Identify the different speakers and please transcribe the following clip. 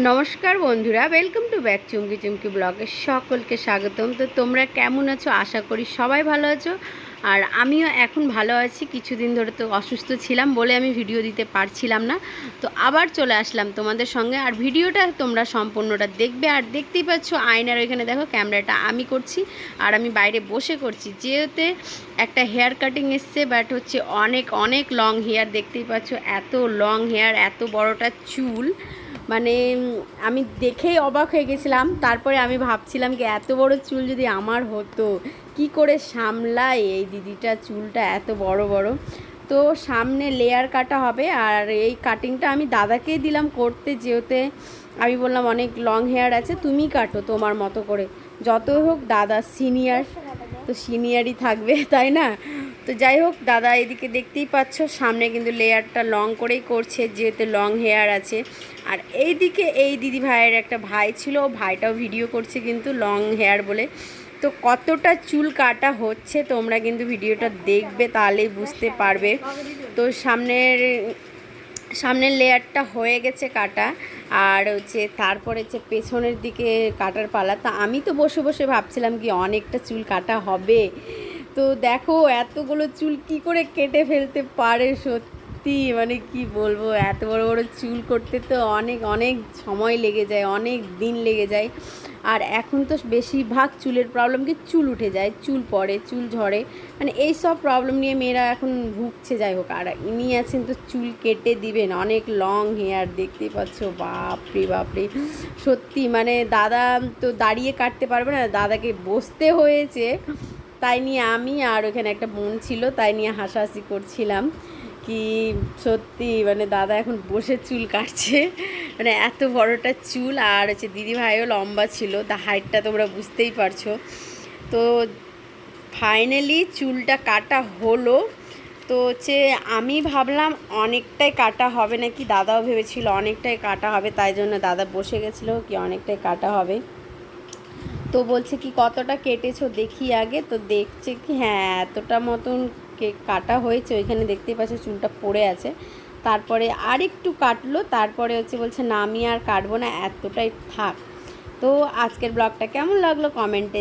Speaker 1: নমস্কার বন্ধুরা welcome to back Chumki Chumki ব্লগে সকলকে স্বাগতম। তো তোমরা কেমন আছো? আশা করি সবাই ভালো আছো। আর আমিও এখন ভালো আছি। কিছুদিন ধরে তো অসুস্থ ছিলাম বলে আমি ভিডিও দিতে পারছিলাম না। তো আবার চলে আসলাম তোমাদের সঙ্গে। আর ভিডিওটা তোমরা সম্পূর্ণটা দেখবে। আর দেখতেই পাচ্ছ, আয়নার ওইখানে দেখো ক্যামেরাটা আমি করছি। আর আমি বাইরে বসে করছি। যেহেতু একটা হেয়ার কাটিং এসছে বাট হচ্ছে অনেক অনেক লং হেয়ার দেখতেই পাচ্ছ, এত লং হেয়ার এত বড়টা চুল। মানে আমি দেখেই অবাক হয়ে গেছিলাম। তারপরে আমি ভাবছিলাম কি, এত বড় চুল যদি আমার হতো, কি করে সামলায় এই দিদিটা চুলটা এত বড় বড়? তো সামনে লেয়ার কাটা হবে, আর এই কাটিংটা আমি দাদাকেই দিলাম করতে, যেহেতু আমি বললাম অনেক লং হেয়ার আছে, তুমি কাটো তোমার মতো করে। যতই হোক দাদা সিনিয়র তো সিনিয়রই থাকবে, তাই না? তো যাই হোক, দাদা এদিকে দেখতেই পাচ্ছ, সামনে কিন্তু লেয়ারটা লং করেই করছে, যেহেতু লং হেয়ার আছে। আর এই দিকে এই দিদি ভাইয়ের একটা ভাই ছিল, ও ভাইটাও ভিডিও করছে কিন্তু লং হেয়ার বলে। তো কতটা চুল কাটা হচ্ছে তোমরা কিন্তু ভিডিওটা দেখবে, তাহলেই বুঝতে পারবে। তো সামনের সামনের লেয়ারটা হয়ে গেছে কাটা, আর হচ্ছে তারপরে হচ্ছে পেছনের দিকে কাটার পালা। তা আমি তো বসে বসে ভাবছিলাম কি অনেকটা চুল কাটা হবে। তো দেখো এতগুলো চুল কি করে কেটে ফেলতে পারে সত্যি? মানে কি বলব, এত বড় বড় চুল করতে তো অনেক অনেক সময় লেগে যায়, অনেক দিন লেগে যায়। আর এখন তো বেশিরভাগ চুলের প্রবলেম কি চুল উঠে যায়, চুল পড়ে, চুল ঝরে। মানে এই সব প্রবলেম নিয়ে মেয়েরা এখন ভুগছে, যাই হোক। আর ইনি আছেন তো চুল কেটে দিবেন, অনেক লং হেয়ার দেখতেই পাচ্ছ, বাপরে বাপরে। সত্যি মানে দাদা তো দাঁড়িয়ে কাটতে পারবে না, দাদাকে বসতে হয়েছে। তাই নিয়ে আমি আর ওখানে একটা বোন ছিল, তাই নিয়ে হাসাহাসি করছিলাম কি সত্যি মানে দাদা এখন বসে চুল কাটছে। মানে এত বড়টা চুল আর হচ্ছে দিদি ভাইও লম্বা ছিল, তা হাইটটা তোমরা বুঝতেই পারছ। তো ফাইনালি চুলটা কাটা হলো। তো হচ্ছে আমি ভাবলাম অনেকটাই কাটা হবে নাকি, দাদাও ভেবেছিল অনেকটাই কাটা হবে, তাই জন্য দাদা বসে গেছিল কি অনেকটাই কাটা হবে। তো বলছে কি, কতটা কেটেছো দেখি আগে, তো দেখছে কি হ্যাঁ এতটা মতন কাটা হয়েছে, ওইখানে দেখতেই পাচ্ছ চুলটা পড়ে আছে। তারপরে আর একটু কাটলো, তারপরে হচ্ছে বলছে, না, আমি আর কাটবো না, এতটাই থাক। তো আজকের ব্লগটা কেমন লাগল কমেন্টে